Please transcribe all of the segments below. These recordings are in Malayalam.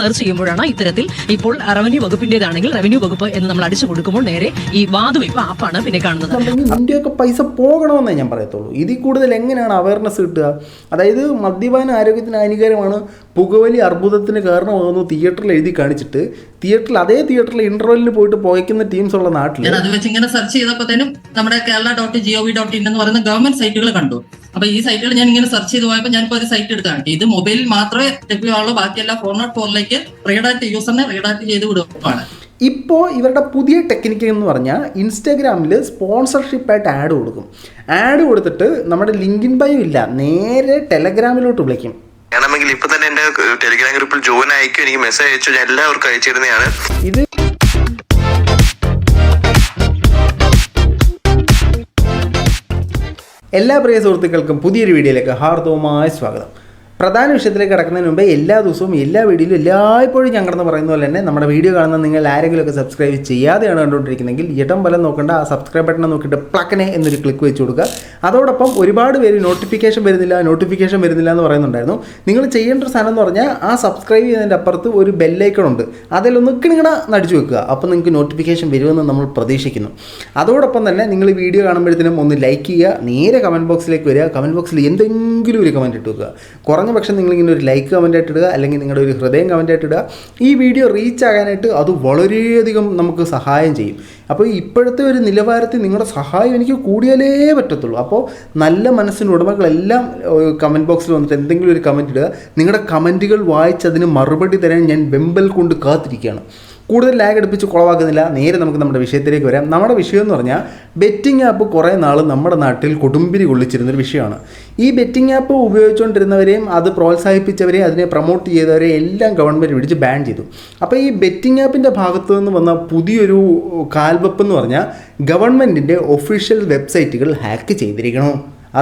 സെർച്ച് ചെയ്യുമ്പോഴാണ് ഇത്തരത്തിൽ ഇപ്പോൾ റവന്യൂ വകുപ്പിന്റേതാണെങ്കിൽ റവന്യൂ വകുപ്പ് എന്ന് നമ്മൾ അടിച്ചു കൊടുക്കുമ്പോൾ നേരെ ഈ വാതുവയ്പ് ആപ്പാണ് പിന്നെ കാണുന്നത്. ഇന്ത്യയൊക്കെ പൈസ പോകണമെന്നേ ഞാൻ പറയത്തുള്ളൂ. ഇതിൽ കൂടുതൽ എങ്ങനെയാണ് അവയർനെസ് കിട്ടുക? അതായത് മദ്യപാന ആരോഗ്യത്തിന് ഹാനികരമാണ് പുകവലി അർബുദത്തിന് കാരണമാകുന്നു തിയേറ്ററിൽ എഴുതി കാണിച്ചിട്ട്. തിയേറ്ററിൽ അതേ തിയേറ്ററിൽ ഇന്റർവെല്ലിന് പോയിട്ട് പുകയ്ക്കുന്ന ടീംസ് ഉള്ള നാട്ടിൽ ഞാൻ അത് വെച്ച് ഇങ്ങനെ സെർച്ച് ചെയ്തപ്പോഴത്തേനും നമ്മുടെ Kerala dot G O V dot in എന്ന് പറയുന്ന ഗവൺമെന്റ് സൈറ്റുകൾ കണ്ടു. അപ്പൊ ഈ സൈറ്റുകൾ ഞാൻ ഇങ്ങനെ സെർച്ച് ചെയ്ത് പോയപ്പോൾ ഞാനിപ്പോ ഒരു സൈറ്റ് എടുത്താണ്. ഇത് മൊബൈലിൽ മാത്രമേ ലഭ്യമാവുള്ളൂ ബാക്കിയെല്ലാം ഫോർ നോട്ട് ഫോറിലേക്ക് റീഡാക്ട് യൂസറിനെ റീഡാക്ട് ചെയ്ത് വിടുവാണ്. ഇപ്പോൾ ഇവരുടെ പുതിയ ടെക്നിക്ക് എന്ന് പറഞ്ഞാൽ ഇൻസ്റ്റാഗ്രാമിൽ സ്പോൺസർഷിപ്പായിട്ട് ആഡ് കൊടുക്കും. ആഡ് കൊടുത്തിട്ട് നമ്മുടെ ലിങ്കിൻ ബയോ ഇല്ല നേരെ ടെലഗ്രാമിലോട്ട് വിളിക്കും. വേണമെങ്കിൽ ഇപ്പൊ തന്നെ എന്റെ ടെലിഗ്രാം ഗ്രൂപ്പിൽ ജോയിൻ അയക്കും എനിക്ക് മെസ്സേജ് അയച്ചു. ഞാൻ എല്ലാവർക്കും അയച്ചിരുന്നതാണ്. എല്ലാ പ്രിയ സുഹൃത്തുക്കൾക്കും പുതിയൊരു വീഡിയോയിലേക്ക് ഹാർദവുമായ സ്വാഗതം. പ്രധാന വിഷയത്തിലേക്ക് കിടക്കുന്നതിന് മുമ്പ് എല്ലാ ദിവസവും എല്ലാ വീഡിയോയിലും എല്ലായ്പ്പോഴും ഞാൻ കിടന്ന് പറയുന്ന പോലെ തന്നെ നമ്മുടെ വീഡിയോ കാണുന്ന നിങ്ങൾ ആരെങ്കിലുമൊക്കെ സബ്സ്ക്രൈബ് ചെയ്യാതെയാണ് കണ്ടുകൊണ്ടിരിക്കുന്നതെങ്കിൽ ഇടം ബലം നോക്കേണ്ട ആ സബ്സ്ക്രൈബ് ബട്ടൺ നോക്കിയിട്ട് പ്ലക്കനെ എന്നൊരു ക്ലിക്ക് വെച്ച് കൊടുക്കുക. അതോടൊപ്പം ഒരുപാട് പേര് നോട്ടിഫിക്കേഷൻ വരുന്നില്ല നോട്ടിഫിക്കേഷൻ വരുന്നില്ല എന്ന് പറയുന്നുണ്ടായിരുന്നു. നിങ്ങൾ ചെയ്യേണ്ട ഒരു സാധനം എന്ന് പറഞ്ഞാൽ ആ സബ്സ്ക്രൈബ് ചെയ്യുന്നതിന്റെ അപ്പുറത്ത് ഒരു ബെല്ലൈക്കൺ ഉണ്ട്. അതിലൊന്ന് കിണിങ്ങണ നടിച്ചു വെക്കുക. അപ്പോൾ നിങ്ങൾക്ക് നോട്ടിഫിക്കേഷൻ വരുമെന്ന് നമ്മൾ പ്രതീക്ഷിക്കുന്നു. അതോടൊപ്പം തന്നെ നിങ്ങൾ വീഡിയോ കാണുമ്പോഴത്തേനും ഒന്ന് ലൈക്ക് ചെയ്യുക. നേരെ കമന്റ് ബോക്സിലേക്ക് വരിക. കമന്റ് ബോക്സിൽ എന്തെങ്കിലും ഒരു കമന്റ് ഇട്ട് വെക്കുക. കുറഞ്ഞ പക്ഷം നിങ്ങളിങ്ങനെ ഒരു ലൈക്ക് കമന്റ് ആയിട്ട് ഇടുക അല്ലെങ്കിൽ നിങ്ങളുടെ ഒരു ഹൃദയം കമന്റ് ആയിട്ട് ഇടുക ഈ വീഡിയോ റീച്ച് ആകാനായിട്ട് അത് വളരെയധികം നമുക്ക് സഹായം ചെയ്യും. അപ്പോൾ ഇപ്പോഴത്തെ ഒരു നിലവാരത്തിൽ നിങ്ങളുടെ സഹായം എനിക്ക് കൂടിയാലേ പറ്റത്തുള്ളൂ. അപ്പോൾ നല്ല മനസ്സിന് ഉടമകളെല്ലാം കമന്റ് ബോക്സിൽ വന്നിട്ട് എന്തെങ്കിലും ഒരു കമന്റ് ഇടുക. നിങ്ങളുടെ കമന്റുകൾ വായിച്ചതിന് മറുപടി തരാൻ ഞാൻ വെമ്പൽ കൊണ്ട് കാത്തിരിക്കുകയാണ്. കൂടുതൽ ലാഗ് അടുപ്പിച്ച് കുളവാക്കുന്നില്ല. നേരെ നമുക്ക് നമ്മുടെ വിഷയത്തിലേക്ക് വരാം. നമ്മുടെ വിഷയം എന്ന് പറഞ്ഞാൽ ബെറ്റിംഗ് ആപ്പ് കുറേ നാൾ നമ്മുടെ നാട്ടിൽ കൊടുമ്പിരി കൊള്ളിച്ചിരുന്നൊരു വിഷയമാണ്. ഈ ബെറ്റിംഗ് ആപ്പ് ഉപയോഗിച്ചുകൊണ്ടിരുന്നവരെയും അത് പ്രോത്സാഹിപ്പിച്ചവരെയും അതിനെ പ്രൊമോട്ട് ചെയ്തവരെയും എല്ലാം ഗവൺമെന്റ് പിടിച്ച് ബാൻ ചെയ്തു. അപ്പോൾ ഈ ബെറ്റിംഗ് ആപ്പിന്റെ ഭാഗത്തു നിന്ന് വന്ന പുതിയൊരു കാൽവെപ്പ് എന്ന് പറഞ്ഞാൽ ഗവൺമെന്റിന്റെ ഒഫീഷ്യൽ വെബ്സൈറ്റുകൾ ഹാക്ക് ചെയ്തിരിക്കണോ.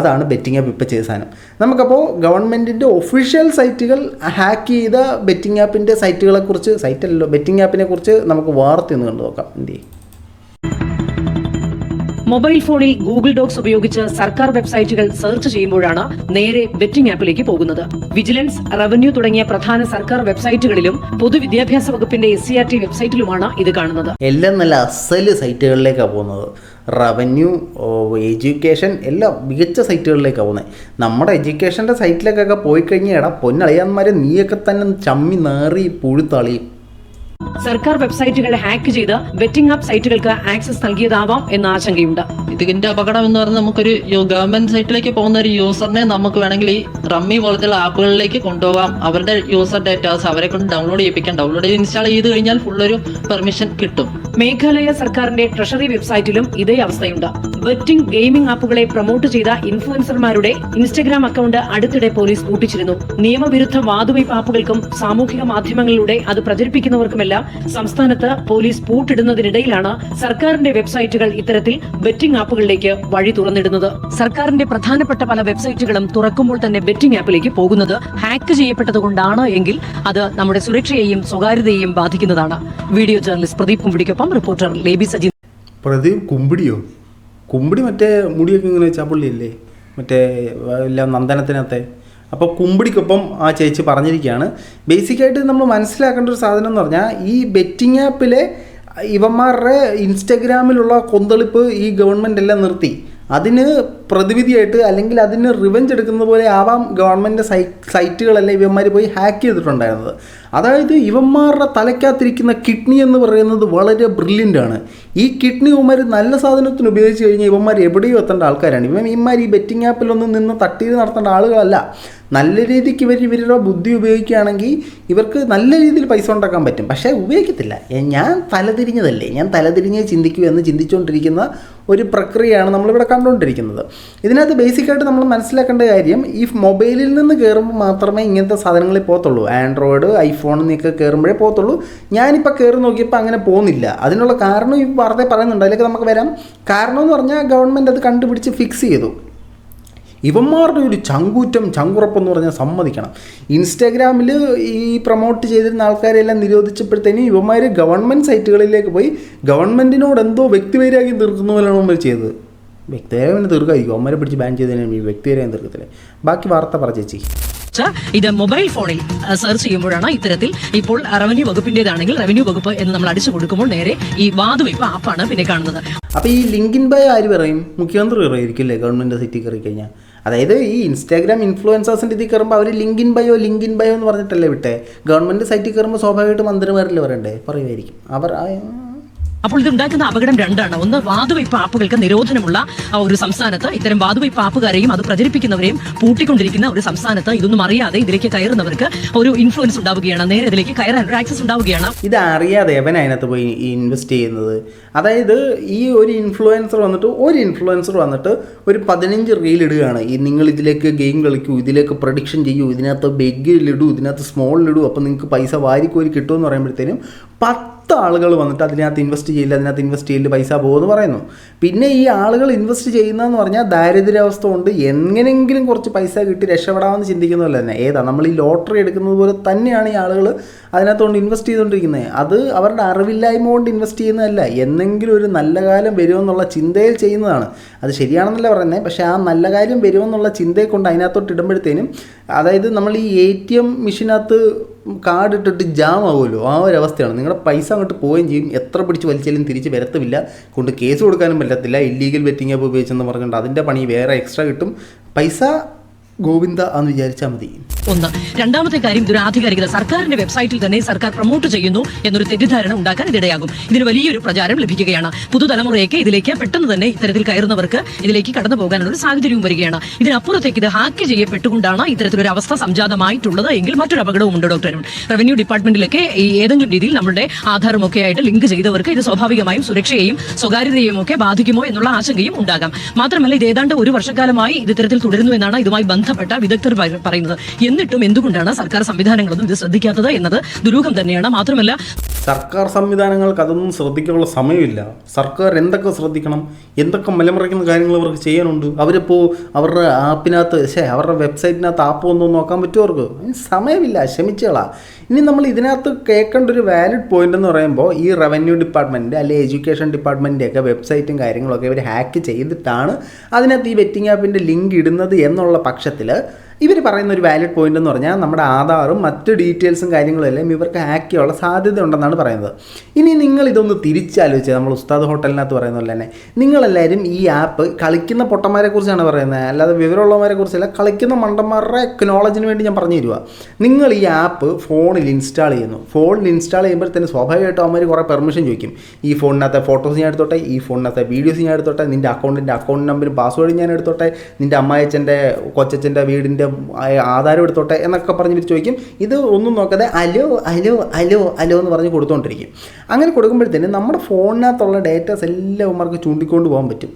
അതാണ് ബെറ്റിംഗ് ആപ്പ് ഇപ്പോൾ ചെയ്ത സാധനം. നമുക്കപ്പോൾ ഗവൺമെന്റിന്റെ ഒഫീഷ്യൽ സൈറ്റുകൾ ഹാക്ക് ചെയ്ത ബെറ്റിംഗ് ആപ്പിന്റെ സൈറ്റുകളെക്കുറിച്ച് സൈറ്റല്ലല്ലോ ബെറ്റിംഗ് ആപ്പിനെ കുറിച്ച് നമുക്ക് വാർത്ത ഒന്ന് കണ്ടു നോക്കാം. എന്ത് മൊബൈൽ ഫോണിൽ ഗൂഗിൾ ഡോക്സ് ഉപയോഗിച്ച് സർക്കാർ വെബ്സൈറ്റുകൾ സെർച്ച് ചെയ്യുമ്പോഴാണ് നേരെ ബെറ്റിംഗ് ആപ്പിലേക്ക് പോകുന്നത്. വിജിലൻസ് റവന്യൂ തുടങ്ങിയ പ്രധാന സർക്കാർ വെബ്സൈറ്റുകളിലും പൊതുവിദ്യാഭ്യാസ വകുപ്പിന്റെ എസ് സി ആർ ടി വെബ്സൈറ്റിലുമാണ് ഇത് കാണുന്നത്. എല്ലാം നല്ല അസൽ സൈറ്റുകളിലേക്കാണ് പോകുന്നത്. റവന്യൂ എഡ്യൂക്കേഷൻ എല്ലാ മികച്ച സൈറ്റുകളിലേക്കാണ് പോകുന്നത് നമ്മുടെ എഡ്യൂക്കേഷന്റെ സൈറ്റിലേക്കൊക്കെ പോയി കഴിഞ്ഞാൽ എടാ പൊന്നളിയാന്മാരെ നീയൊക്കെ തന്നെ ചമ്മി നേറി പുഴുത്തളിയും സർക്കാർ വെബ്സൈറ്റുകൾ ഹാക്ക് ചെയ്ത് ബെറ്റിംഗ് ആപ്പ് സൈറ്റുകൾക്ക് ആക്സസ് നൽകിയതാവാം എന്ന ആശങ്കയുണ്ട്. ഇതിന്റെ അപകടം എന്ന് പറഞ്ഞാൽ നമുക്കൊരു ഗവൺമെന്റ് സൈറ്റിലേക്ക് പോകുന്ന ഒരു യൂസറിനെ നമുക്ക് വേണമെങ്കിൽ ഈ റമ്മി പോലത്തെ ആപ്പുകളിലേക്ക് കൊണ്ടുപോകാം. അവരുടെ യൂസർ ഡേറ്റാസ് അവരെ കൊണ്ട് ഡൗൺലോഡ് ചെയ്യിപ്പിക്കാം. ഡൗൺലോഡ് ചെയ്ത് ഇൻസ്റ്റാൾ ചെയ്ത് കഴിഞ്ഞാൽ ഫുൾ ഒരു പെർമിഷൻ കിട്ടും. മേഘാലയ സർക്കാരിന്റെ ട്രഷറി വെബ്സൈറ്റിലും ഇതേ അവസ്ഥയുണ്ട്. ബെറ്റിംഗ് ഗെയിമിംഗ് ആപ്പുകളെ പ്രൊമോട്ട് ചെയ്ത ഇൻഫ്ലുവൻസർമാരുടെ ഇൻസ്റ്റഗ്രാം അക്കൗണ്ട് അടുത്തിടെ പോലീസ് കൂട്ടിച്ചിരുന്നു. നിയമവിരുദ്ധ വാതുവയ്പ് ആപ്പുകൾക്കും സാമൂഹിക മാധ്യമങ്ങളിലൂടെ അത് പ്രചരിപ്പിക്കുന്നവർക്കുമെല്ലാം സംസ്ഥാനത്ത് പോലീസ് പൂട്ടിടുന്നതിനിടയിലാണ് സർക്കാരിന്റെ വെബ്സൈറ്റുകൾ ഇത്തരത്തിൽ ബെറ്റിംഗ് ആപ്പുകളിലേക്ക് വഴി തുറന്നിടുന്നത്. സർക്കാരിന്റെ പ്രധാനപ്പെട്ട പല വെബ്സൈറ്റുകളും തുറക്കുമ്പോൾ തന്നെ ബെറ്റിംഗ് ആപ്പിലേക്ക് പോകുന്നത് ഹാക്ക് ചെയ്യപ്പെട്ടതുകൊണ്ടാണ് എങ്കിൽ അത് നമ്മുടെ സുരക്ഷയെയും സ്വകാര്യതയെയും ബാധിക്കുന്നതാണ്. വീഡിയോ ജേർണലിസ്റ്റ് പ്രദീപ് കുമ്പിടിക്കൊപ്പം റിപ്പോർട്ടർ ലേബി സജി പ്രദീപ് കുമ്പിടിയോ? കുമ്പിടി മറ്റേ മുടിയൊക്കെ ഇങ്ങനെ വെച്ചാൽ പുള്ളിയല്ലേ മറ്റേ എല്ലാം നന്ദനത്തിനകത്തെ? അപ്പോൾ കുമ്പിടിക്കൊപ്പം ആ ചേച്ചി പറഞ്ഞിരിക്കുകയാണ്. ബേസിക്കായിട്ട് നമ്മൾ മനസ്സിലാക്കേണ്ട ഒരു സാധനം എന്ന് പറഞ്ഞാൽ ഈ ബെറ്റിംഗ് ആപ്പിലെ ഇവന്മാരുടെ ഇൻസ്റ്റഗ്രാമിലുള്ള കൊന്തളിപ്പ് ഈ ഗവൺമെന്റ് എല്ലാം നിർത്തി. അതിന് പ്രതിവിധിയായിട്ട് അല്ലെങ്കിൽ അതിന് റിവഞ്ച് എടുക്കുന്ന പോലെ ആവാം ഗവൺമെന്റ് സൈറ്റുകളെല്ലാം ഇവന്മാർ പോയി ഹാക്ക് ചെയ്തിട്ടുണ്ടായിരുന്നത്. അതായത് ഇവന്മാരുടെ തലയ്ക്കകത്തിരിക്കുന്ന കിഡ്നി എന്ന് പറയുന്നത് വളരെ ബ്രില്യന്റ് ആണ്. ഈ കിഡ്നി ഇവന്മാർ നല്ല സാധനത്തിന് ഉപയോഗിച്ച് കഴിഞ്ഞാൽ ഇവന്മാർ എവിടെയും എത്തേണ്ട ആൾക്കാരാണ്. ഇവൻ ഇവന്മാർ ഈ ബെറ്റിംഗ് ആപ്പിലൊന്നും നിന്ന് തട്ടിയിൽ നടത്തേണ്ട ആളുകളല്ല. നല്ല രീതിക്ക് ഇവർ ഇവരുടെ ബുദ്ധി ഉപയോഗിക്കുകയാണെങ്കിൽ ഇവർക്ക് നല്ല രീതിയിൽ പൈസ ഉണ്ടാക്കാൻ പറ്റും. പക്ഷേ ഉപയോഗിക്കത്തില്ല. ഞാൻ തലതിരിഞ്ഞതല്ലേ? ഞാൻ തലതിരിഞ്ഞ് ചിന്തിക്കൂ എന്ന് ചിന്തിച്ചുകൊണ്ടിരിക്കുന്ന ഒരു പ്രക്രിയയാണ് നമ്മളിവിടെ കണ്ടുകൊണ്ടിരിക്കുന്നത് ഇതിനകത്ത് ബേസിക്കായിട്ട് നമ്മൾ മനസ്സിലാക്കേണ്ട കാര്യം ഈ മൊബൈലിൽ നിന്ന് കയറുമ്പോൾ മാത്രമേ ഇങ്ങനത്തെ സാധനങ്ങളിൽ പോകത്തുള്ളൂ. ആൻഡ്രോയിഡ് ഐഫോൺ എന്നൊക്കെ കയറുമ്പോഴേ പോകത്തുള്ളൂ. ഞാനിപ്പോൾ കയറി നോക്കിയപ്പോൾ അങ്ങനെ പോകുന്നില്ല. അതിനുള്ള കാരണം ഈ വെറുതെ പറയുന്നുണ്ട്. അതിലേക്ക് നമുക്ക് വരാം. കാരണം എന്ന് പറഞ്ഞാൽ ഗവൺമെന്റ് അത് കണ്ടുപിടിച്ച് ഫിക്സ് ചെയ്തു. ഇവന്മാരുടെ ഒരു ചങ്കൂറ്റം ചങ്കുറപ്പെന്ന് പറഞ്ഞാൽ സമ്മതിക്കണം. ഇൻസ്റ്റാഗ്രാമിൽ ഈ പ്രൊമോട്ട് ചെയ്തിരുന്ന ആൾക്കാരെല്ലാം നിരോധിച്ചപ്പോഴത്തേനും ഇവന്മാർ ഗവൺമെന്റ് സൈറ്റുകളിലേക്ക് പോയി ഗവൺമെന്റിനോട് എന്തോ വ്യക്തിവൈരാഗ്യം തീർക്കുന്ന പോലെയാണ് ഇവന്മാർ ചെയ്തത്. വ്യക്തിവൈരാഗ്യം തീർക്കായിരിക്കും അമ്മരെ പിടിച്ച് ബാൻ ചെയ്തതിന് ഈ തീർക്കത്തില്ല തീർക്കത്തില്ലേ. ബാക്കി വാർത്ത പറ ചേച്ചി. ഇത് മൊബൈൽ ഫോണിൽ സെർച്ച് ചെയ്യുമ്പോഴാണ് ഇത്തരത്തിൽ ഇപ്പോൾ റവന്യൂ വകുപ്പിന്റേതാണെങ്കിൽ റവന്യൂ വകുപ്പ് എന്ന് നമ്മൾ അടിച്ചു കൊടുക്കുമ്പോൾ നേരെ ഈ വാതുവയ്പ് ആപ്പാണ് പിന്നെ കാണുന്നത്. അപ്പോൾ ഈ ലിങ്കിൻ ബൈ ആര് പറയും? മുഖ്യമന്ത്രി പറയുമായിരിക്കില്ലേ ഗവൺമെന്റ് സിറ്റി കയറി കഴിഞ്ഞാൽ അതായത് ഈ ഇൻസ്റ്റാഗ്രാം ഇൻഫ്ലുവൻസേഴ്സിന്റെ ഇതിൽ കയറുമ്പോൾ അവർ link in bio link in bio എന്ന് പറഞ്ഞിട്ടല്ലേ വിട്ടേ. ഗവൺമെന്റ് സൈറ്റിൽ കയറുമ്പോൾ സ്വാഭാവികമായിട്ടും മന്ത്രിമാരല്ലേ പറയണ്ടേ പറയുമായിരിക്കും. അവർ ആ- അപ്പോൾ ഇത് ഉണ്ടാക്കുന്ന അപകടം രണ്ടാണ്. ഒന്ന് വാതുവയ്പ് ആപ്പുകൾക്ക് നിരോധനമുള്ള ഒരു സംസ്ഥാനത്ത് ഇത്തരം വാതുവയ്പ് ആപ്പുകാരെയും അത് പ്രചരിപ്പിക്കുന്നവരെയും പൂട്ടിക്കൊണ്ടിരിക്കുന്ന ഒരു സംസ്ഥാനത്ത് ഇതൊന്നും അറിയാതെ ഇതിലേക്ക് കയറുന്നവർക്ക് ഒരു ഇൻഫ്ലുവൻസ് ഉണ്ടാവുകയാണ്. നേരെ ഇതിലേക്ക് കയറാൻ ഒരു ആക്സസ് ഉണ്ടാവുകയാണ്. ഇത് അറിയാതെ എവൻ അതിനകത്ത് പോയി ഇൻവെസ്റ്റ് ചെയ്യുന്നത്? അതായത് ഈ ഒരു ഇൻഫ്ലുവൻസർ വന്നിട്ട് ഒരു ഇൻഫ്ലുവൻസർ വന്നിട്ട് ഒരു പതിനഞ്ച് റീൽ ഇടുകയാണ്. ഈ നിങ്ങൾ ഇതിലേക്ക് ഗെയിം കളിക്കൂ ഇതിലേക്ക് പ്രൊഡിക്ഷൻ ചെയ്യൂ ഇതിനകത്ത് ബെഗ്ഗിലിടൂ ഇതിനകത്ത് സ്മോളിലിടൂ അപ്പോൾ നിങ്ങൾക്ക് പൈസ വാരിക്കോരി കിട്ടുമെന്ന് പറയുമ്പോഴത്തേനും പത്ത് ആളുകൾ വന്നിട്ട് അതിനകത്ത് ഇൻവെസ്റ്റ് ചെയ്യില്ല അതിനകത്ത് ഇൻവെസ്റ്റ് ചെയ്യില്ല പൈസ പോകുമെന്ന് പറയുന്നു. പിന്നെ ഈ ആളുകൾ ഇൻവെസ്റ്റ് ചെയ്യുന്നതെന്ന് പറഞ്ഞാൽ ദാരിദ്ര്യാവസ്ഥ കൊണ്ട് എങ്ങനെയെങ്കിലും കുറച്ച് പൈസ കിട്ടി രക്ഷപ്പെടാമെന്ന് ചിന്തിക്കുന്നതല്ല തന്നെ. ഏതാ നമ്മൾ ഈ ലോട്ടറി എടുക്കുന്നത് പോലെ തന്നെയാണ് ഈ ആളുകൾ അതിനകത്തുകൊണ്ട് ഇൻവെസ്റ്റ് ചെയ്തുകൊണ്ടിരിക്കുന്നത്. അത് അവരുടെ അറിവില്ലായ്മ കൊണ്ട് ഇൻവെസ്റ്റ് ചെയ്യുന്നതല്ല. എന്നെങ്കിലും ഒരു നല്ല കാലം വരുമെന്നുള്ള ചിന്തയിൽ ചെയ്യുന്നതാണ്. അത് ശരിയാണെന്നല്ല പറയുന്നത്. പക്ഷേ ആ നല്ല കാര്യം വരുമെന്നുള്ള ചിന്തയെ കൊണ്ട് അതിനകത്തോട്ട് ഇടുമ്പോഴത്തേനും അതായത് നമ്മൾ ഈ എ ടി എം മെഷീനകത്ത് കാർഡ് ഇട്ടിട്ട് ജാം ആവുമല്ലോ ആ ഒരു അവസ്ഥയാണ് നിങ്ങളുടെ പൈസ അങ്ങോട്ട് പോവുകയും ചെയ്യും. എത്ര പിടിച്ച് വലിച്ചാലും തിരിച്ച് വരത്തുമില്ല. കൊണ്ട് കേസ് കൊടുക്കാനും പറ്റത്തില്ല. ഇല്ലീഗൽ ബെറ്റിംഗ് ആപ്പ് ഉപയോഗിച്ചെന്ന് പറഞ്ഞുകൊണ്ട് അതിന്റെ പണി വേറെ എക്സ്ട്രാ കിട്ടും. പൈസ ഗോവിന്ദ എന്ന് വിചാരിച്ചാൽ മതി. ഒന്ന്. രണ്ടാമത്തെ കാര്യം ഇതൊരു സർക്കാരിന്റെ വെബ്സൈറ്റിൽ തന്നെ സർക്കാർ പ്രൊമോട്ട് ചെയ്യുന്നു എന്നൊരു തെറ്റിദ്ധാരണ ഉണ്ടാക്കാൻ ഇതിടയാകും. ഇതിന് വലിയൊരു പ്രചാരം ലഭിക്കുകയാണ്. പുതുതലമുറയൊക്കെ ഇതിലേക്ക് പെട്ടെന്ന് തന്നെ ഇത്തരത്തിൽ കയറുന്നവർക്ക് ഇതിലേക്ക് കടന്നു പോകാനുള്ള സാഹചര്യവും വരികയാണ്. ഇതിനപ്പുറത്തേക്ക് ഇത് ഹാക്ക് ചെയ്യപ്പെട്ടുകൊണ്ടാണ് ഇത്തരത്തിലൊരു അവസ്ഥ സംജാതമായിട്ടുള്ളത് എങ്കിൽ മറ്റൊരു അപകടവും ഉണ്ട് ഡോക്ടർ റവന്യൂ ഡിപ്പാർട്ട്മെന്റിലൊക്കെ ഈ ഏതെങ്കിലും രീതിയിൽ നമ്മുടെ ആധാരമൊക്കെ ആയിട്ട് ലിങ്ക് ചെയ്തവർക്ക് ഇത് സ്വാഭാവികമായും സുരക്ഷയെയും സ്വകാര്യതയെയും ഒക്കെ ബാധിക്കുമോ എന്നുള്ള ആശങ്കയും ഉണ്ടാകാം. മാത്രമല്ല ഇത് ഏതാണ്ട് ഒരു വർഷക്കാലമായി ഇത് ഇത്തരത്തിൽ തുടരുന്നു എന്നാണ് ഇതുമായി ബന്ധപ്പെട്ട വിദഗ്ധർ പറയുന്നത്. എന്നിട്ടും എന്തുകൊണ്ടാണ് സർക്കാർ സംവിധാനങ്ങളൊന്നും ഇത് ശ്രദ്ധിക്കാത്തത് എന്നത് ദുരൂഹം തന്നെയാണ്. മാത്രമല്ല സർക്കാർ സംവിധാനങ്ങൾക്ക് അതൊന്നും ശ്രദ്ധിക്കാനുള്ള സമയമില്ല. സർക്കാർ എന്തൊക്കെ ശ്രദ്ധിക്കണം? എന്തൊക്കെ മലമറിക്കുന്ന കാര്യങ്ങൾ അവർക്ക് ചെയ്യാനുണ്ട്? അവരിപ്പോൾ അവരുടെ ആപ്പിനകത്ത് ശേ അവരുടെ വെബ്സൈറ്റിനകത്ത് ആപ്പ് ഒന്നും നോക്കാൻ പറ്റുമോ അവർക്ക്. സമയമില്ല. ക്ഷമിച്ചുകളാ ഇനി നമ്മൾ ഇതിനകത്ത് കേൾക്കേണ്ട ഒരു വാലിഡ് പോയിന്റ് എന്ന് പറയുമ്പോൾ ഈ റവന്യൂ ഡിപ്പാർട്ട്മെന്റ് അല്ലെങ്കിൽ എഡ്യൂക്കേഷൻ ഡിപ്പാർട്ട്മെന്റിന്റെ ഒക്കെ വെബ്സൈറ്റും കാര്യങ്ങളൊക്കെ ഇവർ ഹാക്ക് ചെയ്തിട്ടാണ് അതിനകത്ത് ഈ ബെറ്റിംഗ് ആപ്പിന്റെ ലിങ്ക് ഇടുന്നത് എന്നുള്ള പക്ഷത്തിൽ ഇവർ പറയുന്ന ഒരു വാലിഡ് പോയിന്റ് എന്ന് പറഞ്ഞാൽ നമ്മുടെ ആധാറും മറ്റ് ഡീറ്റെയിൽസും കാര്യങ്ങളും എല്ലാം ഇവർക്ക് ഹാക്ക് ചെയ്യാനുള്ള സാധ്യത ഉണ്ടെന്നാണ് പറയുന്നത്. ഇനി നിങ്ങൾ ഇതൊന്ന് തിരിച്ചാലോചിച്ച് നമ്മൾ ഉസ്താദ് ഹോട്ടലിനകത്ത് പറയുന്ന പോലെ തന്നെ. നിങ്ങളെല്ലാവരും ഈ ആപ്പ് കളിക്കുന്ന പൊട്ടന്മാരെ കുറിച്ചാണ് പറയുന്നത്. അല്ലാതെ വിവരമുള്ളവരെ കുറിച്ചല്ല കളിക്കുന്ന മണ്ടന്മാരുടെ നോളജിന് വേണ്ടി ഞാൻ പറഞ്ഞു തരുക നിങ്ങൾ ഈ ആപ്പ് ഫോണിൽ ഇൻസ്റ്റാൾ ചെയ്യുന്നു. ഫോണിൽ ഇൻസ്റ്റാൾ ചെയ്യുമ്പോഴത്തേന് സ്വാഭാവികമായിട്ടും അവന്മാർ കുറേ പെർമിഷൻ ചോദിക്കും. ഈ ഫോണിനകത്തെ ഫോട്ടോസ് ഞാൻ എടുത്തോട്ടെ ഈ ഫോണിനകത്തെ വീഡിയോസ് ഞാൻ എടുത്തോട്ടെ നിന്റെ അക്കൗണ്ടിന്റെ അക്കൗണ്ട് നമ്പറും പാസ്വേഡ് ഞാൻ എടുത്തോട്ടെ നിന്റെ അമ്മായച്ചന്റെ കൊച്ചച്ഛന്റെ വീടിന്റെ ആധാരം എടുത്തോട്ടെ എന്നൊക്കെ പറഞ്ഞ് ഇവർ ചോദിക്കും. ഇത് ഒന്നും നോക്കാതെ അലോ അലോ അലോ അലോ എന്ന് പറഞ്ഞ് കൊടുത്തുകൊണ്ടിരിക്കും അങ്ങനെ കൊടുക്കുമ്പോഴത്തേന് നമ്മുടെ ഫോണിനകത്തുള്ള ഡേറ്റാസ് എല്ലാം അവന്മാർക്ക് ചൂണ്ടിക്കൊണ്ട് പോകാൻ പറ്റും.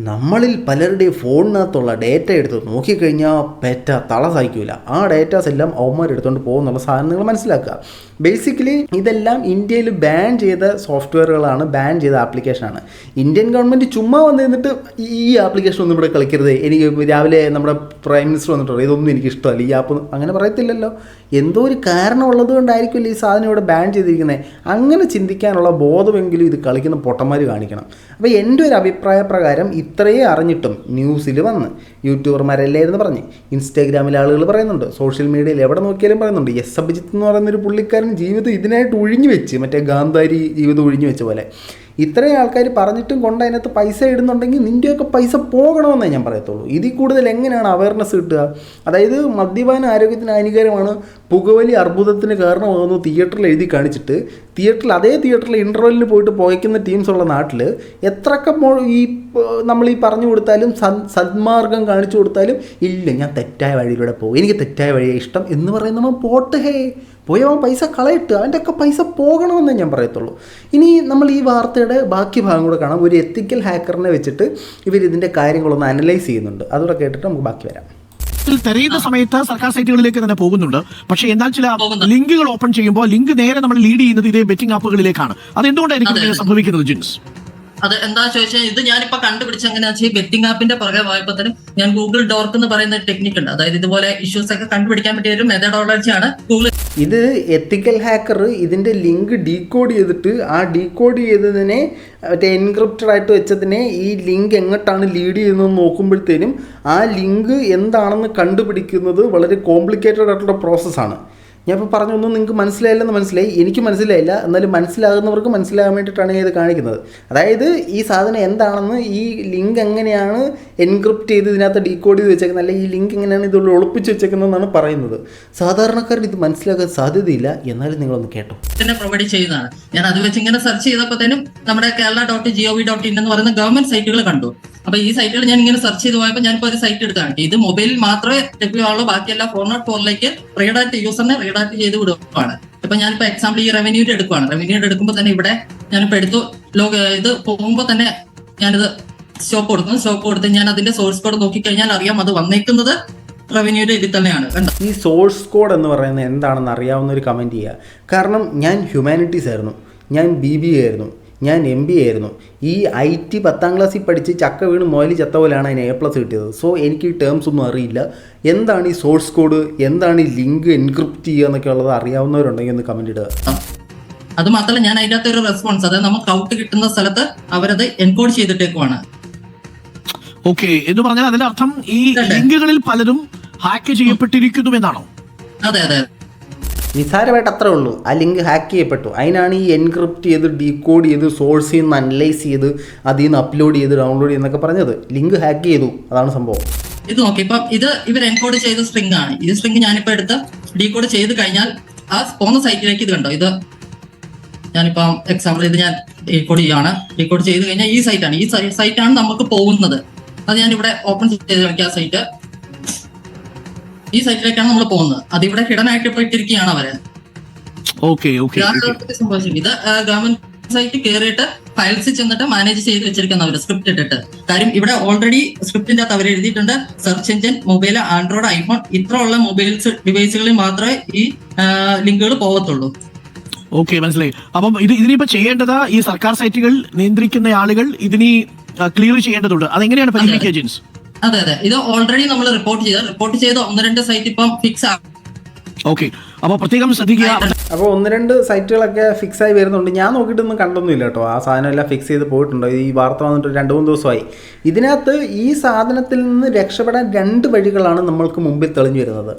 നമ്മളിൽ പലരുടെയും ഫോണിനകത്തുള്ള ഡേറ്റ എടുത്ത് നോക്കിക്കഴിഞ്ഞാൽ പെറ്റ തള സഹിക്കില്ല ആ ഡേറ്റാസ് എല്ലാം അവന്മാർ എടുത്തുകൊണ്ട് പോകുന്നുള്ള സാധനം നിങ്ങൾ മനസ്സിലാക്കുക. ബേസിക്കലി ഇതെല്ലാം ഇന്ത്യയിൽ ബാൻ ചെയ്ത സോഫ്റ്റ്വെയറുകളാണ് ബാൻ ചെയ്ത ആപ്ലിക്കേഷനാണ് ഇന്ത്യൻ ഗവൺമെന്റ് ചുമ്മാ വന്നിരുന്നിട്ട് ഈ- ആപ്ലിക്കേഷൻ ഒന്നും ഇവിടെ കളിക്കരുത്. എനിക്ക് രാവിലെ നമ്മുടെ പ്രൈം മിനിസ്റ്റർ വന്നിട്ട് ഇതൊന്നും എനിക്ക് ഇഷ്ടമല്ല ഈ ആപ്പ് അങ്ങനെ പറയത്തില്ലല്ലോ. എന്തോ ഒരു കാരണം ഉള്ളത് കൊണ്ടായിരിക്കുമല്ലോ ഈ സാധനം ഇവിടെ ബാൻ ചെയ്തിരിക്കുന്നത്. അങ്ങനെ ചിന്തിക്കാനുള്ള ബോധമെങ്കിലും ഇത് കളിക്കുന്ന പൊട്ടന്മാർ കാണിക്കണം. അപ്പോൾ എന്റെ ഒരു അഭിപ്രായ പ്രകാരം ഇത്രയേ അറിഞ്ഞിട്ടും ന്യൂസിൽ വന്ന് യൂട്യൂബർമാരല്ലേ എന്ന് പറഞ്ഞ്. ഇൻസ്റ്റാഗ്രാമിലെ ആളുകൾ പറയുന്നുണ്ട് സോഷ്യൽ മീഡിയയിൽ എവിടെ നോക്കിയാലും പറയുന്നുണ്ട് എസ് അഭിജിത്ത് എന്ന് പറയുന്നൊരു പുള്ളിക്കാരൻ ജീവിതം ഇതിനായിട്ട് ഒഴിഞ്ഞു വെച്ച് മറ്റേ ഗാന്ധാരി ജീവിതം ഒഴിഞ്ഞു വെച്ച പോലെ. ഇത്രയും ആൾക്കാർ പറഞ്ഞിട്ടും കൊണ്ട് അതിനകത്ത് പൈസ ഇടുന്നുണ്ടെങ്കിൽ നിന്റെയൊക്കെ പൈസ പോകണമെന്നേ ഞാൻ പറയത്തുള്ളൂ. ഇതിൽ കൂടുതൽ എങ്ങനെയാണ് അവയർനെസ് കിട്ടുക? അതായത് മദ്യപാന ആരോഗ്യത്തിന് ഹാനികരമാണ്. പുകവലി അർബുദത്തിന് കാരണമാകുന്നു തിയേറ്ററിൽ എഴുതി കാണിച്ചിട്ട്. തിയേറ്ററിൽ അതേ തിയേറ്ററിൽ ഇന്റർവെല്ലിൽ പോയിട്ട് പുകയ്ക്കുന്ന ടീംസ് ഉള്ള നാട്ടിൽ എത്രയൊക്കെ ഈ നമ്മൾ ഈ പറഞ്ഞു കൊടുത്താലും സന്മാർഗം കാണിച്ചു കൊടുത്താലും ഇല്ല ഞാൻ തെറ്റായ വഴിയിലൂടെ പോകും. എനിക്ക് തെറ്റായ വഴിയെ ഇഷ്ടം എന്ന് പറയുന്നവൻ പോട്ട് ഹേ. പോയി അവൻ പൈസ കളയിട്ട് അവന്റെ ഒക്കെ പൈസ പോകണമെന്നേ ഞാൻ പറയത്തുള്ളൂ. ഇനി നമ്മൾ ഈ വാർത്തയുടെ ബാക്കി ഭാഗം കൂടെ കാണാം. ഒരു എത്തിക്കൽ ഹാക്കറിനെ വെച്ചിട്ട് ഇവർ ഇതിന്റെ കാര്യങ്ങളൊന്ന് അനലൈസ് ചെയ്യുന്നുണ്ട്. അതുകൂടെ കേട്ടിട്ട് നമുക്ക് ബാക്കി വരാം. തെരയുന്ന സമയത്ത് സർക്കാർ സൈറ്റുകളിലേക്ക് തന്നെ പോകുന്നുണ്ട്. പക്ഷേ എന്നാൽ ചില ലിങ്കുകൾ ഓപ്പൺ ചെയ്യുമ്പോൾ ലിങ്ക് നേരെ നമ്മൾ ലീഡ് ചെയ്യുന്നത് ഇതേ ബെറ്റിംഗ് ആപ്പുകളിലേക്കാണ് അത്. എന്തുകൊണ്ടായിരിക്കും. ഇങ്ങനെ സംഭവിക്കുന്നത് ജിൻസ്? അത് എന്താ ചോദിച്ചാൽ ഇത് ഞാനിപ്പോ കണ്ടുപിടിച്ച എങ്ങനെയാ വെച്ചാൽ ബെറ്റിംഗ് ആപ്പിന്റെ പുറകെ പോയപ്പോഴത്തേനും ഞാൻ ഗൂഗിൾ ഡോർക്ക് എന്ന് പറയുന്ന ടെക്നിക്ക് ഉണ്ട്. അതായത് ഇതുപോലെ ഇഷ്യൂസ് ഒക്കെ കണ്ടുപിടിക്കാൻ പറ്റിയ ഒരു മെത്തഡോളജിയാണ് ഗൂഗിൾ ഇത് എത്തിക്കൽ ഹാക്കർ ഇതിന്റെ ലിങ്ക് ഡീകോഡ് ചെയ്തിട്ട് ആ ഡീകോഡ് ചെയ്തതിനെ മറ്റേ എൻക്രിപ്റ്റഡ് ആയിട്ട് വെച്ചതിനെ ഈ ലിങ്ക് എങ്ങോട്ടാണ് ലീഡ് ചെയ്യുന്നതെന്ന് നോക്കുമ്പോഴത്തേനും ആ ലിങ്ക് എന്താണെന്ന് കണ്ടുപിടിക്കുന്നത് വളരെ കോംപ്ലിക്കേറ്റഡ് ആയിട്ടുള്ള പ്രോസസ്സാണ് ഞാൻ ഇപ്പോൾ പറഞ്ഞൊന്നും നിങ്ങൾക്ക് മനസ്സിലായില്ലെന്ന് മനസ്സിലായി. എനിക്ക് മനസ്സിലായില്ല. എന്നാലും മനസ്സിലാകുന്നവർക്ക് മനസ്സിലാകാൻ വേണ്ടിയിട്ടാണ് ഇത് കാണിക്കുന്നത്. അതായത് ഈ സാധനം എന്താണെന്ന് ഈ ലിങ്ക് എങ്ങനെയാണ് എൻക്രിപ്റ്റ് ചെയ്ത് ഇതിനകത്ത് ഡീകോഡ് ചെയ്ത് വെച്ചേക്കുന്നത് അല്ലെങ്കിൽ ഈ ലിങ്ക് എങ്ങനെയാണ് ഇതിൽ ഒളിപ്പിച്ച് വെച്ചേക്കുന്നതെന്നാണ് പറയുന്നത്. സാധാരണക്കാരന് ഇത് മനസ്സിലാക്കാൻ സാധ്യതയില്ല. എന്നാലും നിങ്ങളൊന്ന് കേട്ടോ. തന്നെ പ്രൊവൈഡ് ചെയ്യുന്നതാണ്. ഞാൻ അത് വെച്ച് ഇങ്ങനെ സെർച്ച് ചെയ്തപ്പോഴത്തേനും നമ്മുടെ Kerala dot G O V dot in എന്ന് പറയുന്ന ഗവൺമെന്റ് സൈറ്റുകൾ കണ്ടു. അപ്പൊ ഈ സൈറ്റുകൾ ഞാൻ ഇങ്ങനെ സെർച്ച് ചെയ്ത് പോയപ്പോൾ ഞാനിപ്പോ ഒരു സൈറ്റ് എടുത്താണ് ഇത് മൊബൈലിൽ മാത്രമേ ലഭ്യമാവുള്ളൂ. ബാക്കിയെല്ലാം ഫോർ നോട്ട് ഫോറിലേക്ക് റീഡാറ്റ് യൂസറിനെ റീഡാറ്റ് ചെയ്ത് വിടുവാണ്. ഇപ്പൊ ഞാനിപ്പോ എക്സാമ്പിൾ ഈ റവന്യൂടെ എടുക്കുവാണ്. റവന്യൂടെ എടുക്കുമ്പോൾ തന്നെ ഇവിടെ ഞാനിപ്പോ എടുത്തു. ലോക ഇത് പോകുമ്പോൾ തന്നെ ഞാനിത് സ്റ്റോപ്പ് കൊടുക്കും സ്റ്റോപ്പ് കൊടുത്ത് ഞാൻ അതിന്റെ സോഴ്സ് കോഡ് നോക്കിക്കഴിഞ്ഞാൽ അറിയാം അത് വന്നേക്കുന്നത് റവന്യൂയുടെ ഇതിൽ തന്നെയാണ്. ഈ സോഴ്സ് കോഡ് എന്ന് പറയുന്നത് എന്താണെന്ന് അറിയാവുന്ന ഒരു കമന്റ് ചെയ്യുക. കാരണം ഞാൻ ഹ്യൂമാനിറ്റീസ് ആയിരുന്നു. ഞാൻ ബി ബി എ ആയിരുന്നു. ഞാൻ എം ബി എ ആയിരുന്നു. ഈ ഐ ടി പത്താം ക്ലാസ്സിൽ പഠിച്ച് ചക്ക വീണ് മോലി ചത്ത പോലെയാണ് അതിന് എ പ്ലസ് കിട്ടിയത്. സോ എനിക്ക് ഈ ടേംസ് ഒന്നും അറിയില്ല. എന്താണ് ഈ സോഴ്സ് കോഡ് എന്താണ് ഈ ലിങ്ക് എൻക്രിപ്റ്റ് ചെയ്യുക എന്നൊക്കെ ഉള്ളത് അറിയാവുന്നവരുണ്ടെങ്കിൽ ഒന്ന് കമന്റ് ഇടുക. അത് മാത്രമല്ല ഞാൻ അതിന്റെ അകത്ത് ഒരു റെസ്പോൺസ് അതായത് നമുക്ക് ഔട്ട് കിട്ടുന്ന സ്ഥലത്ത് അവരത് എൻകോഡ് ചെയ്തിട്ടേക്കുവാണ്. ഓക്കെ എന്ന് പറഞ്ഞാൽ അതിന്റെ അർത്ഥം ഈ ലിങ്കുകളിൽ പലരും ഹാക്ക് ചെയ്യപ്പെട്ടിരിക്കുന്നു എന്നാണോ അതെ അതെ. നിസാരമായിട്ട് അത്രേ ഉള്ളൂ. ആ ലിങ്ക് ഹാക്ക് ചെയ്യപ്പെട്ടു. അതിനാണ് ഈ എൻക്രിപ്റ്റ് ചെയ്ത് ഡീകോഡ് ചെയ്ത് സോഴ്സ് ചെയ്ത് അനലൈസ് ചെയ്ത് അതിൽ നിന്ന് അപ്ലോഡ് ചെയ്ത് ഡൗൺലോഡ് ചെയ്യുന്നൊക്കെ പറഞ്ഞത്. ലിങ്ക് ഹാക്ക് ചെയ്തു. അതാണ് സംഭവം. ഇത് നോക്കി. ഇപ്പം ഇത് ഇവർ എൻകോഡ് ചെയ്ത സ്ട്രിംഗ് ആണ്. ഈ സ്ട്രിംഗ് ഞാനിപ്പോ എടുത്ത് ഡീകോഡ് ചെയ്ത് കഴിഞ്ഞാൽ ആ പോകുന്ന സൈറ്റിലേക്ക് ഇത് കണ്ടോ? ഇത് ഞാനിപ്പം എക്സാമ്പിൾ ഇത് ഞാൻ ഡീകോഡ് ചെയ്യാണ് ഡീകോഡ് ചെയ്ത് കഴിഞ്ഞാൽ ഈ സൈറ്റാണ് ഈ സൈറ്റാണ് നമുക്ക് പോകുന്നത്. അത് ഞാൻ ഇവിടെ ഓപ്പൺ ചെയ്ത് കാണിക്കാം സൈറ്റ് ഈ സൈറ്റിലേക്കാണ് നമ്മൾ പോകുന്നത്. അത് ഇവിടെ ഹിഡൻ ആയിട്ട് പോയിട്ടിരിക്കുകയാണ് അവർ. ഇത് ഗവൺമെന്റ് സൈറ്റ് കയറിയിട്ട് ഫയൽസ് ചെന്നിട്ട് മാനേജ് ചെയ്ത് വെച്ചിരിക്കുന്നവർ സ്ക്രിപ്റ്റ് ഇട്ടിട്ട്. കാര്യം ഇവിടെ ഓൾറെഡി സ്ക്രിപ്റ്റിന്റെ അകത്ത് അവർ എഴുതിയിട്ടുണ്ട്. Search engine mobile Android iPhone ഇത്ര ഉള്ള മൊബൈൽസ് ഡിവൈസുകളിൽ മാത്രമേ ഈ ലിങ്കുകൾ പോകത്തുള്ളൂ. ഓക്കെ മനസ്സിലായി. അപ്പം ഇത് ഇതിനിപ്പോ ചെയ്യേണ്ടത് ഈ സർക്കാർ സൈറ്റുകൾ നിയന്ത്രിക്കുന്ന ആളുകൾ ഇതിനി ക്ലിയർ ചെയ്യേണ്ടതുണ്ട്. അതെങ്ങനെയാണ് പരിഹരിക്കുക ജിൻസ്? അതെ അതെ. ഇത് ഓൾറെഡി നമ്മൾ റിപ്പോർട്ട് ചെയ്ത റിപ്പോർട്ട് ചെയ്ത ഒന്ന് രണ്ട് സൈറ്റ് ഇപ്പം ഫിക്സ് ഓക്കെ അപ്പൊ പ്രത്യേകം ശ്രദ്ധിക്കുക. അപ്പോൾ ഒന്ന് രണ്ട് സൈറ്റുകളൊക്കെ ഫിക്സ് ആയി വരുന്നുണ്ട്. ഞാൻ നോക്കിയിട്ടൊന്നും കണ്ടൊന്നുമില്ല കേട്ടോ. ആ സാധനം എല്ലാം ഫിക്സ് ചെയ്ത് പോയിട്ടുണ്ട്. ഈ വാർത്ത വന്നിട്ട് രണ്ട് മൂന്ന് ദിവസമായി. ഇതിനകത്ത് ഈ സാധനത്തിൽ നിന്ന് രക്ഷപ്പെടാൻ രണ്ട് വഴികളാണ് നമ്മൾക്ക് മുമ്പിൽ തെളിഞ്ഞു വരുന്നത്.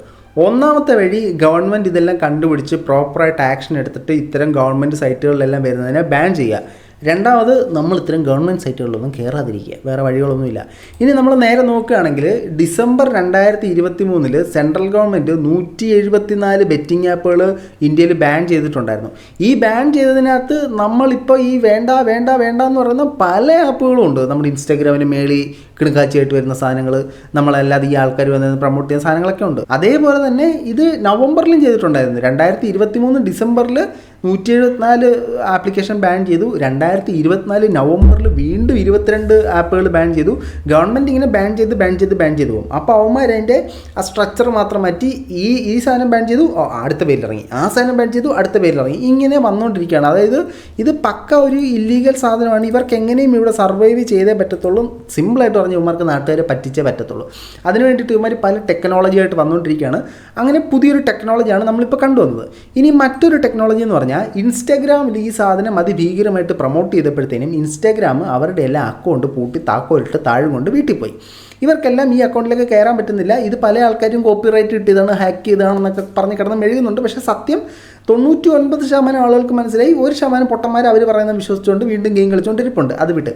ഒന്നാമത്തെ വഴി ഗവൺമെന്റ് ഇതെല്ലാം കണ്ടുപിടിച്ച് പ്രോപ്പറായിട്ട് ആക്ഷൻ എടുത്തിട്ട് ഇത്തരം ഗവൺമെന്റ് സൈറ്റുകളിലെല്ലാം വരുന്നതിനെ ബാൻ ചെയ്യുക. രണ്ടാമത് നമ്മൾ ഇത്തരം ഗവൺമെന്റ് സൈറ്റുകളിലൊന്നും കയറാതിരിക്കുക വേറെ വഴികളൊന്നുമില്ല. ഇനി നമ്മൾ നേരെ നോക്കുകയാണെങ്കിൽ ഡിസംബർ രണ്ടായിരത്തി ഇരുപത്തി മൂന്നിൽ സെൻട്രൽ ഗവൺമെന്റ് നൂറ്റി എഴുപത്തിനാല് ബെറ്റിംഗ് ആപ്പുകൾ ഇന്ത്യയിൽ ബാൻ ചെയ്തിട്ടുണ്ടായിരുന്നു. ഈ ബാൻ ചെയ്തതിനകത്ത് നമ്മളിപ്പോൾ ഈ വേണ്ട വേണ്ട വേണ്ട എന്ന് പറയുന്ന പല ആപ്പുകളും ഉണ്ട്. നമ്മുടെ ഇൻസ്റ്റാഗ്രാമിന് മേളി കിണുക്കാച്ചിയായിട്ട് വരുന്ന സാധനങ്ങൾ നമ്മളല്ലാതെ ഈ ആൾക്കാർ വന്ന് പ്രൊമോട്ട് ചെയ്യുന്ന സാധനങ്ങളൊക്കെ ഉണ്ട്. അതേപോലെ തന്നെ ഇത് നവംബറിലും ചെയ്തിട്ടുണ്ടായിരുന്നു. രണ്ടായിരത്തി ഇരുപത്തി മൂന്ന് ഡിസംബറിൽ നൂറ്റി എഴുപത്തിനാല് ആപ്ലിക്കേഷൻ ബാൻ ചെയ്തു. രണ്ടായിരത്തി ഇരുപത്തിനാല് നവംബറിൽ വീണ്ടും ഇരുപത്തിരണ്ട് ആപ്പുകൾ ബാൻ ചെയ്തു. ഗവൺമെന്റ് ഇങ്ങനെ ബാൻ ചെയ്ത് ബാൻ ചെയ്ത് ബാൻ ചെയ്തു പോകും. അപ്പോൾ അവന്മാർ അതിന്റെ ആ സ്ട്രക്ചർ മാത്രം മാറ്റി ഈ ഈ സാധനം ബാൻ ചെയ്തു. അടുത്ത പേരിൽ ഇറങ്ങി ആ സാധനം ബാൻ ചെയ്തു. അടുത്ത പേരിൽ ഇറങ്ങി ഇങ്ങനെ വന്നുകൊണ്ടിരിക്കുകയാണ് അതായത് ഇത് പക്ക ഒരു ഇല്ലീഗൽ സാധനമാണ്. ഇവർക്ക് എങ്ങനെയും ഇവിടെ സർവൈവ് ചെയ്തേ പറ്റത്തുള്ളൂ. സിമ്പിളായിട്ട് പറഞ്ഞ ഇവന്മാർക്ക് നാട്ടുകാരെ പറ്റിച്ചേ പറ്റത്തുള്ളൂ. അതിന് വേണ്ടിയിട്ട് ഇവന്മാർ പല ടെക്നോളജി ആയിട്ട് വന്നുകൊണ്ടിരിക്കുകയാണ് അങ്ങനെ പുതിയൊരു ടെക്നോളജിയാണ് നമ്മളിപ്പോൾ കണ്ടുവന്നത്. ഇനി മറ്റൊരു ടെക്നോളജി എന്ന് പറഞ്ഞാൽ ഇൻസ്റ്റാഗ്രാമിൽ ഈ സാധനം അതിഭീകരമായിട്ട് പ്രൊമോട്ട് ചെയ്തപ്പോഴത്തേനും ഇൻസ്റ്റാഗ്രാം അവരുടെ എല്ലാ അക്കൗണ്ട് പൂട്ടി താക്കോലിട്ട് താഴും കൊണ്ട് വീട്ടിൽ പോയി. ഇവർക്കെല്ലാം ഈ അക്കൗണ്ടിലേക്ക് കയറാൻ പറ്റുന്നില്ല. ഇത് പല ആൾക്കാരും കോപ്പിറൈറ്റ് കിട്ടിയതാണ് ഹാക്ക് ചെയ്തതാണെന്നൊക്കെ പറഞ്ഞ് കിടന്ന് മെഴുകുന്നുണ്ട്. പക്ഷേ സത്യം തൊണ്ണൂറ്റി ഒൻപത് ശതമാനം ആളുകൾക്ക് മനസ്സിലായി. ഒരു ശതമാനം പൊട്ടന്മാർ അവർ പറയുന്നത് വിശ്വസിച്ചുകൊണ്ട് വീണ്ടും ഗെയിം കളിച്ചുകൊണ്ടിരിപ്പുണ്ട് അത് വിട്ട്.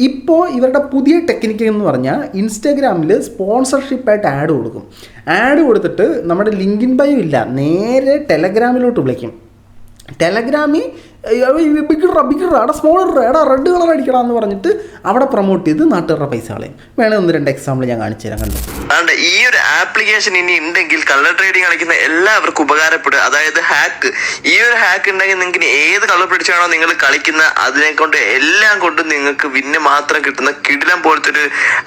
ഇപ്പോൾ ഇവരുടെ പുതിയ ടെക്നിക്ക് എന്ന് പറഞ്ഞാൽ ഇൻസ്റ്റാഗ്രാമിൽ സ്പോൺസർഷിപ്പായിട്ട് ആഡ് കൊടുക്കും. ആഡ് കൊടുത്തിട്ട് നമ്മുടെ ലിങ്കിൻ ബയോ ഇല്ല നേരെ ടെലഗ്രാമിലോട്ട് വിളിക്കും. ടെലഗ്രാമിൽ ബിഗിറ ബിഗിറ എടാ സ്മോളർ എടാ റെഡ് കളർ അടിക്കണം എന്ന് പറഞ്ഞിട്ട് അവിടെ പ്രൊമോട്ട് ചെയ്ത് നാട്ടുകാരുടെ പൈസ കളയും വേണേ ഒന്ന് രണ്ട് എക്സാമ്പിൾ ഞാൻ കാണിച്ചു തരാം കണ്ടു? അതുകൊണ്ട് ഈ ഒരു ആപ്ലിക്കേഷൻ ഇനി ഉണ്ടെങ്കിൽ കളർ ട്രേഡിംഗ് കളിക്കുന്ന എല്ലാവർക്കും ഉപകാരപ്പെടും അതായത് ഹാക്ക് ഈ ഒരു ഹാക്ക് ഉണ്ടെങ്കിൽ നിങ്ങൾക്ക് ഏത് കളർ പിടിച്ചാണോ നിങ്ങൾ കളിക്കുന്ന അതിനെ കൊണ്ട് എല്ലാം കൊണ്ടും നിങ്ങൾക്ക് വിന്ന് മാത്രം കിട്ടുന്ന കിടിലം പോലത്തെ ഒരു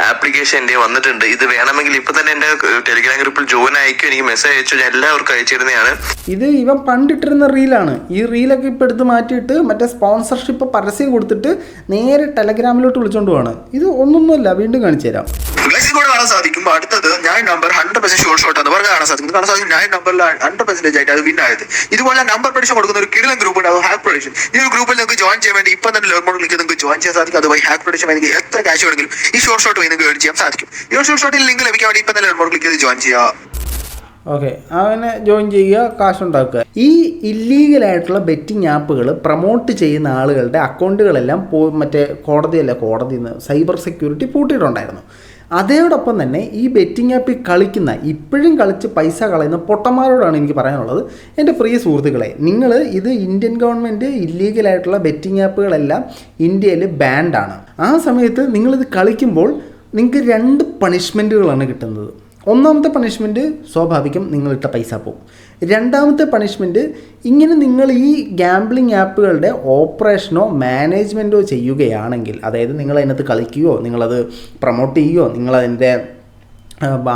ആപ്ലിക്കേഷൻ എന്റെ വന്നിട്ടുണ്ട്. ഇത് വേണമെങ്കിൽ ഇപ്പൊ തന്നെ എന്റെ ടെലിഗ്രാം ഗ്രൂപ്പിൽ ജോയിൻ അയക്കും. എനിക്ക് മെസ്സേജ് അയച്ചു. ഞാൻ എല്ലാവർക്കും അയച്ചിരുന്നതാണ് ഇത് ഇവൻ പണ്ടിട്ടിരുന്ന റീലാണ് ഈ റീലൊക്കെ ഇപ്പൊ എടുത്ത് മാറ്റിയിട്ട് മറ്റേ സ്പോൺസർഷിപ്പ് പരസ്യം കൊടുത്തിട്ട് നേരെ ടെലഗ്രാമിലോട്ട് വിളിച്ചോണ്ട് പോവാണ്. ഇത് ഒന്നൊന്നുമല്ല വീണ്ടും കാണിച്ചു തരാം. Guys, കൂടെ സാധിക്കും. അടുത്തത് ഞാൻ number hundred percent short shot എന്ന് പറഞ്ഞ് കാണാൻ സാധിക്കും. കാണാൻ സാധിക്കും. ഞാൻ നമ്പറിൽ ഹൺഡ്രഡ് പെർസെന്റേജ് ആയിട്ട് അത് വിൻ ആയത്. ഇതുപോലെ നമ്പർ പ്രൊഡിക്ഷൻ കൊടുക്കുന്ന ഒരു കിടിലൻ ഗ്രൂപ്പ് ഉണ്ട്. അത് ഹാക്ക് പ്രൊഡിക്ഷൻ ഈ ഒരു ഗ്രൂപ്പിൽ നിങ്ങൾക്ക് ജോയിൻ ചെയ്യാൻ വേണ്ടി ഇപ്പം തന്നെ ലേൺ മോഡിലേക്ക് നിങ്ങൾക്ക് ജോയിൻ ചെയ്യാൻ സാധിക്കും. അതുമായി ഹാക്ക് പ്രൊഡിക്ഷൻ നിങ്ങൾക്ക് എത്ര ക്യാഷ് വേണമെങ്കിലും ഈ ഷോർട്ട് ഷോട്ട് നിങ്ങൾക്ക് ഏൺ ചെയ്യാൻ സാധിക്കും. ഈ ഷോർട്ട് ഷോട്ടിൽ ലിങ്ക് ലഭിക്കാൻ വേണ്ടി ഇപ്പം തന്നെ ലേൺ മോഡിലേക്ക് ജോയിൻ ചെയ്യുക ഓക്കെ. അവനെ ജോയിൻ ചെയ്യുക കാശുണ്ടാക്കുക. ഈ ഇല്ലീഗലായിട്ടുള്ള ബെറ്റിംഗ് ആപ്പുകൾ പ്രൊമോട്ട് ചെയ്യുന്ന ആളുകളുടെ അക്കൗണ്ടുകളെല്ലാം പോ മറ്റേ കോടതിയല്ല കോടതിയിൽ നിന്ന് സൈബർ സെക്യൂരിറ്റി പൂട്ടിയിട്ടുണ്ടായിരുന്നു. അതോടൊപ്പം തന്നെ ഈ ബെറ്റിംഗ് ആപ്പിൽ കളിക്കുന്ന ഇപ്പോഴും കളിച്ച് പൈസ കളയുന്ന പൊട്ടന്മാരോടാണ് എനിക്ക് പറയാനുള്ളത്. എന്റെ പ്രിയ സുഹൃത്തുക്കളെ നിങ്ങൾ ഇത് ഇന്ത്യൻ ഗവൺമെന്റ് ഇല്ലീഗലായിട്ടുള്ള ബെറ്റിംഗ് ആപ്പുകളെല്ലാം ഇന്ത്യയിൽ ബാൻഡാണ് ആ സമയത്ത് നിങ്ങളിത് കളിക്കുമ്പോൾ നിങ്ങൾക്ക് രണ്ട് പണിഷ്മെന്റുകളാണ് കിട്ടുന്നത്. ഒന്നാമത്തെ പണിഷ്മെന്റ് സ്വാഭാവികം നിങ്ങളിട്ട പൈസ പോകും രണ്ടാമത്തെ പണിഷ്മെന്റ് ഇങ്ങനെ നിങ്ങൾ ഈ ഗാംബ്ലിംഗ് ആപ്പുകളുടെ ഓപ്പറേഷനോ മാനേജ്മെന്റോ ചെയ്യുകയാണെങ്കിൽ അതായത് നിങ്ങൾ അതിനകത്ത് കളിക്കുകയോ നിങ്ങളത് പ്രൊമോട്ട് ചെയ്യുകയോ നിങ്ങളതിന്റെ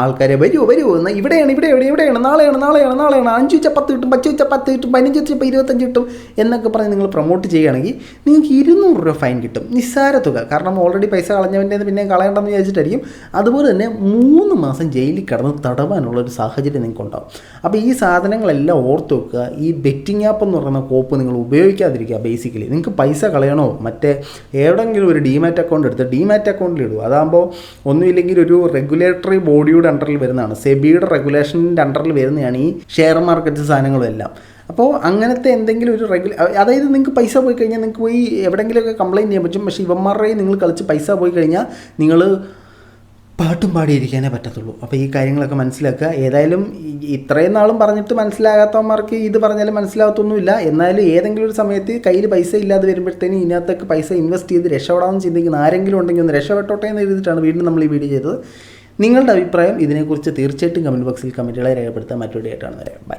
ആൾക്കാരെ വരൂ വരൂ എന്നാൽ ഇവിടെയാണ് ഇവിടെയാണ് ഇവിടെയാണ് നാളെയാണ് നാളെയാണ് നാളെയാണ് അഞ്ച് വെച്ചാൽ പത്ത് കിട്ടും പത്ത് വെച്ചാൽ പത്ത് കിട്ടും പതിനഞ്ച് വെച്ചാൽ ഇരുപത്തഞ്ച് കിട്ടും എന്നൊക്കെ പറഞ്ഞ് നിങ്ങൾ പ്രൊമോട്ട് ചെയ്യുകയാണെങ്കിൽ നിങ്ങൾക്ക് ഇരുന്നൂറ് രൂപ ഫൈൻ കിട്ടും നിസ്സാര തുക. കാരണം ഓൾറെഡി പൈസ കളഞ്ഞവന്റെ പിന്നെ കളയണ്ടെന്ന് വിചാരിച്ചിട്ടായിരിക്കും. അതുപോലെ തന്നെ മൂന്ന് മാസം ജയിലിൽ കിടന്ന് തടവാനുള്ള ഒരു സാഹചര്യം നിങ്ങൾക്ക് ഉണ്ടാവും അപ്പോൾ ഈ സാധനങ്ങളെല്ലാം ഓർത്ത് വെക്കുക. ഈ ബെറ്റിംഗ് ആപ്പ് എന്ന് പറയുന്ന കോപ്പ് നിങ്ങൾ ഉപയോഗിക്കാതിരിക്കുക ബേസിക്കലി നിങ്ങൾക്ക് പൈസ കളയണോ? മറ്റേ എവിടെയെങ്കിലും ഒരു ഡിമാറ്റ് അക്കൗണ്ട് എടുത്ത് ഡിമാറ്റ് അക്കൗണ്ടിൽ ഇടുക. അതാകുമ്പോൾ ഒന്നുമില്ലെങ്കിൽ ഒരു റെഗുലേറ്ററി ബോഡിയുടെ അണ്ടറിൽ വരുന്നതാണ്. സെബിയുടെ റെഗുലേഷന്റെ അണ്ടറിൽ വരുന്നതാണ് ഈ ഷെയർ മാർക്കറ്റ് സാധനങ്ങളും എല്ലാം. അപ്പോൾ അങ്ങനത്തെ എന്തെങ്കിലും ഒരു റെഗുല അതായത് നിങ്ങൾക്ക് പൈസ പോയി കഴിഞ്ഞാൽ നിങ്ങൾക്ക് പോയി എവിടെയെങ്കിലുമൊക്കെ കംപ്ലയിന്റ് ചെയ്യാൻ പറ്റും. പക്ഷേ ഇവന്മാരുടെ നിങ്ങൾ കളിച്ച് പൈസ പോയി കഴിഞ്ഞാൽ നിങ്ങൾ പാട്ടും പാടിയിരിക്കാനേ പറ്റത്തുള്ളൂ. അപ്പോൾ ഈ കാര്യങ്ങളൊക്കെ മനസ്സിലാക്കുക. ഏതായാലും ഇത്രയും നാളും പറഞ്ഞിട്ട് മനസ്സിലാകാത്തവന്മാർക്ക് ഇത് പറഞ്ഞാലും മനസ്സിലാകത്തൊന്നുമില്ല. എന്നാലും ഏതെങ്കിലും ഒരു സമയത്ത് കയ്യിൽ പൈസ ഇല്ലാതെ വരുമ്പോഴത്തേനും ഇതിനകത്തൊക്കെ പൈസ ഇൻവെസ്റ്റ് ചെയ്ത് രക്ഷപ്പെടാമെന്ന് ചിന്തിക്കുന്ന ആരെങ്കിലും ഉണ്ടെങ്കിൽ ഒന്ന് രക്ഷപ്പെട്ടോട്ടെ എന്ന് എഴുതിയിട്ടാണ് വീണ്ടും നമ്മൾ ഈ വീഡിയോ ചെയ്തത്. നിങ്ങളുടെ അഭിപ്രായം ഇതിനെക്കുറിച്ച് തീർച്ചയായിട്ടും കമന്റ് ബോക്സിൽ കമന്റുകളെ രേഖപ്പെടുത്താൻ മറ്റൊരു ഡേറ്റാണെന്ന് പറയാം ബൈ.